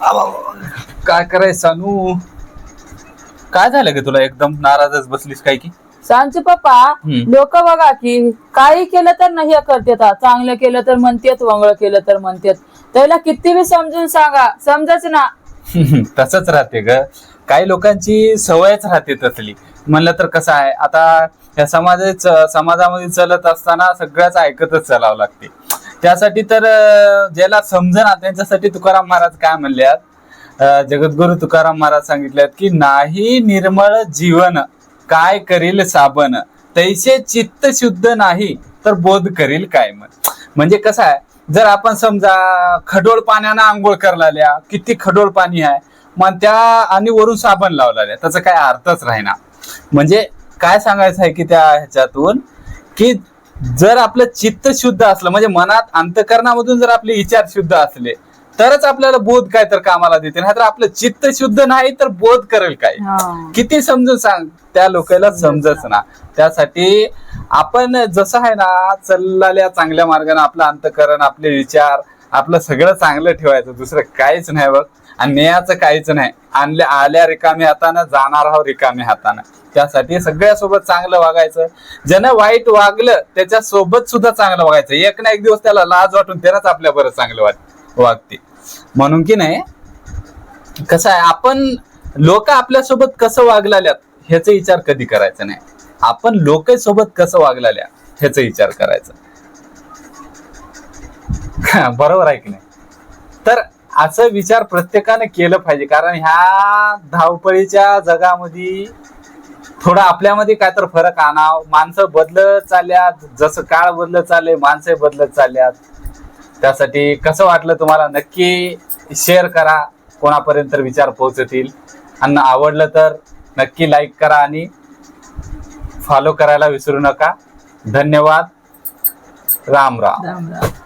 काय करायचं सानू? काय झालं ग तुला? एकदम नाराजच बसलीस काय की? सांगचे पप्पा हम्म. लोक बघा की काही केलं तर नाही हे करतात हा. चांगलं केलं तर म्हणतात वंगळ केलं तर म्हणतात. त्याला किती बी समजून सांगा समजच ना. तसंच राहते ग. काही लोकांची सवयच राहते तसली. म्हणलं तर कसं आहे आता या समाजात समाजामध्ये चलत असताना सगळ्याच ऐकतच चालावं लागते. त्यासाठी तर ज्याला समजना त्यांच्यासाठी तुकाराम महाराज काय म्हणल्यात? अं, जगद्गुरु तुकाराम महाराज सांगितल्यात की नाही निर्मळ जीवन काय करील साबण? तैसे चित्त शुद्ध नाही तर बोध करील काय मग? म्हणजे कसं आहे जर आपण समजा खडोळ पाण्यानं आंघोळ करलाल्या किती खडोळ पाणी आहे मग त्या आणि वरून साबण लावलेल्या त्याचा काय अर्थच राहीना. म्हणजे काय सांगायचं आहे की त्या ह्याच्यातून की जर आपलं चित्त शुद्ध असलं म्हणजे मनात अंतकरणामधून जर आपले विचार शुद्ध असले तरच आपल्याला बोध काय तर कामाला देते. नाही तर आपलं चित्त शुद्ध नाही तर बोध करेल काय. किती समजून सांग त्या लोकांना समजच ना. त्यासाठी आपण जसं आहे ना चाललेल्या चांगल्या मार्गाने आपलं अंतकरण आपले विचार आपलं सगळं चांगलं ठेवायचं दुसरं काहीच नाही बघ. आणि नेहाचं काहीच नाही. आणल्या आल्या रिकाम्या हातानं जाणार आहोत रिकाम्या हातानं. त्यासाठी सगळ्यासोबत चांगलं वागायचं. ज्यानं वाईट वागलं त्याच्या सोबत सुद्धा चांगलं वागायचं. एक ना एक दिवस त्याला लाज वाटून त्यालाच आपल्या बरं चांगलं वाट वागते. म्हणून की नाही कसं आहे आपण लोक आपल्यासोबत कसं वागलाल्यात ह्याचा विचार कधी करायचा नाही. आपण लोक सोबत कसं वागलाल्या ह्याचा विचार करायचा. बरोबर आहे की नाही? तर असं विचार प्रत्येकाने केलं पाहिजे. कारण ह्या धावपळीच्या जगामध्ये थोडं आपल्यामध्ये काय तर फरक आणाव. माणसं बदलत चालल्यात. जसं काळ बदलत चालले माणसं बदलत चालल्यात. त्यासाठी कसं वाटलं तुम्हाला? नक्की शेअर करा. कोणापर्यंत विचार पोहोचतील. आणि आवडलं तर नक्की लाईक करा आणि फॉलो करायला विसरू नका. धन्यवाद. राम राम. राम राम.